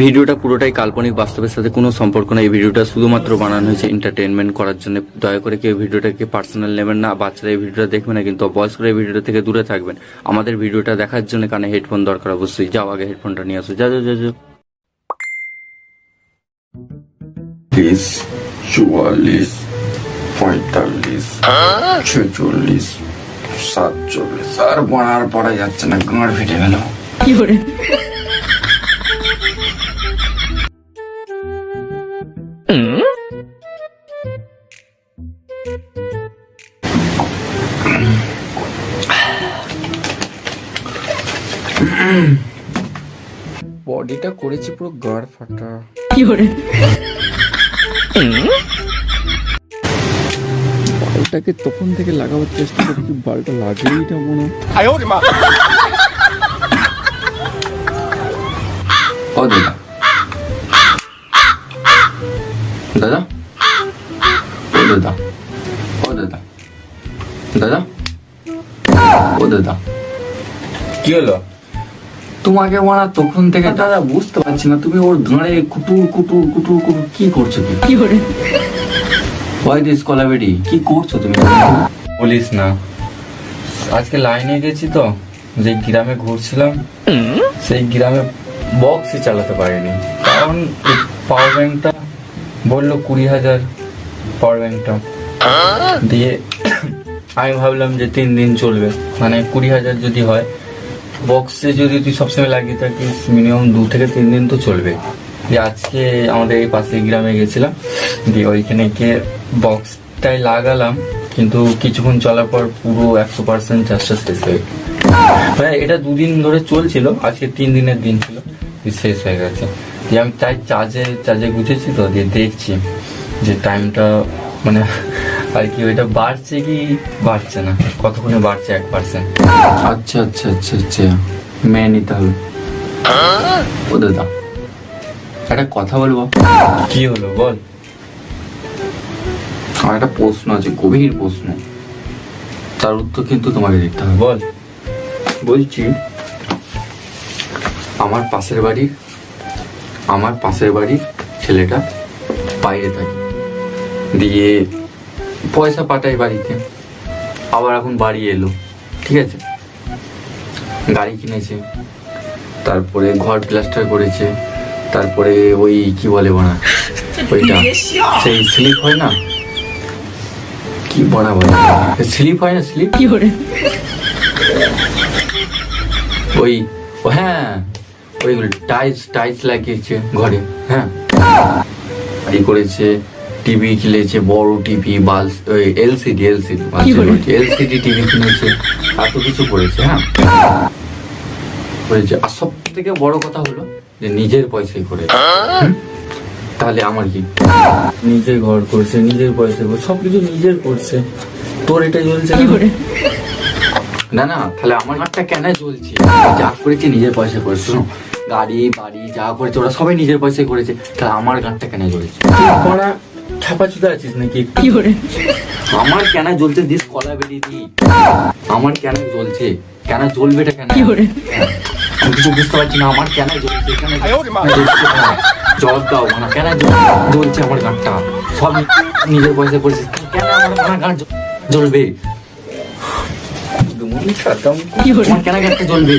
ভিডিওটা পুরোটাই কাল্পনিক বাস্তবের সাথে কোনো সম্পর্ক নেই। এই ভিডিওটা শুধুমাত্র বানানো হয়েছে এন্টারটেনমেন্ট করার জন্য। দয়া করে কেউ ভিডিওটাকে পার্সোনাল নেবেন না বাচ্চারা এই ভিডিওটা দেখবে না কিন্তু বয়স্করা এই ভিডিওটা থেকে দূরে থাকবেন। আমাদের ভিডিওটা দেখার জন্য কানে হেডফোন দরকার অবশ্যই। যাও আগে হেডফোনটা নিয়ে আসো। যা যা যা যা তিরিশ চুয়াল্লিশ পঁয়তাল্লিশ ছেচল্লিশ সাতচল্লিশ। আর বাড়ার পড়া যাচ্ছে না গাঁড় ফেটে গেল। 有人，বডিটা করেছি পুরো গাড় ফাটা। 有人，বালটাকে তখন থেকে লাগাবার চেষ্টা করছি বালটা লাগেই না মনে ও দাদা। দাদা? ও দাদা। ও দাদা। দাদা? ও দাদা। কি হলো? তোমাকে মারা তখন থেকে দাদা বুঝতে পারছি না তুমি ওর গাঁড়ে কুটুর কুটুর কুটুর কুটুর কি করছ কি 有人，ওয়াই দিস কলাবেডি কি করছ তুমি? বলিস না। আজকে লাইনে গেছি তো যে গ্রামে ঘুরছিলাম সেই গ্রামে বক্সই চালাতে পারিনি। কারণ পাওয়ার ব্যাংকটা বলল কুড়ি হাজার পাওয়ার ব্যাংকটা দিয়ে আমি ভাবলাম যে তিন দিন চলবে। মানে কুড়ি হাজার যদি হয় বক্সে যদি তুই সবসময় লাগিয়ে থাকিস মিনিমাম দু থেকে তিন দিন তো চলবে দিয়ে আজকে আমাদের এই পাশের গ্রামে গেছিলাম, দিয়ে ওইখানে গিয়ে বক্সটাই লাগালাম, কিন্তু কিছুক্ষণ চলার পর পুরো একশো পার্সেন্ট চার্জটা শেষ হয়ে। মানে এটা দুদিন ধরে চলছিল, আজকে তিন দিনের দিন ছিল শেষ হয়ে গেছে দিয়ে আমি তাই চার্জে চার্জে গুছেছি তো, দিয়ে দেখছি যে টাইমটা মানে আর কি ওইটা বাড়ছে কি বাড়ছে না? কতক্ষণে বাড়ছে এক পার্সেন্ট আচ্ছা আচ্ছা আচ্ছা আচ্ছা। মেনে নিতে হবে। ও দাদা একটা কথা বলব? কি হলো বল। আমার একটা প্রশ্ন আছে গভীর প্রশ্ন। তার উত্তর কিন্তু তোমাকে দিতে হবে। বল। বলছি আমার পাশের বাড়ির আমার পাশের বাড়ির ছেলেটা বাইরে থাকে। দিয়ে পয়সা পাঠায় বাড়িতে। আবার এখন বাড়ি এলো ঠিক আছে? গাড়ি কিনেছে তারপরে ঘর প্লাস্টার করেছে তারপরে ওই কি বলে বানা ওইটা সেই স্লিপ হয় না? কি বানা বলে স্লিপ হয় না স্লিপ? কি করে ওই ও হ্যাঁ ওইগুলো টাইলস টাইলস লাগিয়েছে ঘরে হ্যাঁ? করেছে টিভি কিনেছে বড় টিভি বালস ওই এলসিডি এলসিডি এলসিডি টিভি কিনেছে এত কিছু করেছে হ্যাঁ? করেছে। আর সব থেকে বড় কথা হলো যে নিজের পয়সায় করে তাহলে আমার কি? নিজে ঘর করছে নিজের পয়সা করছে সবকিছু নিজের করছে। তোর এটা চলছে না?，না না তাহলে আমার ঘরটা কেন চলছে? যা করেছে নিজের পয়সা করে শোনো। গাড়ি বাড়ি যা করেছে ওরা সবাই নিজের পয়সায় করেছে তাহলে আমার গানটা কেন জ্বলছে তুই খ্যাপাচুদা আছিস নাকি কি করে? আমার কেন জ্বলছে দিস কলা বেরিয়ে আমার কেন জ্বলছে? কেন জ্বলবে কেন? কি করে? আমি কিছু বুঝতে পারছি না আমার কেন জ্বলছে? কেন জবাব দাও মানে। কেন জ্বলছে আমার গানটা? সব নিজের পয়সা করেছিস কেন আমার আমার গান জ্বলবে? কেন গানটা জ্বলবে?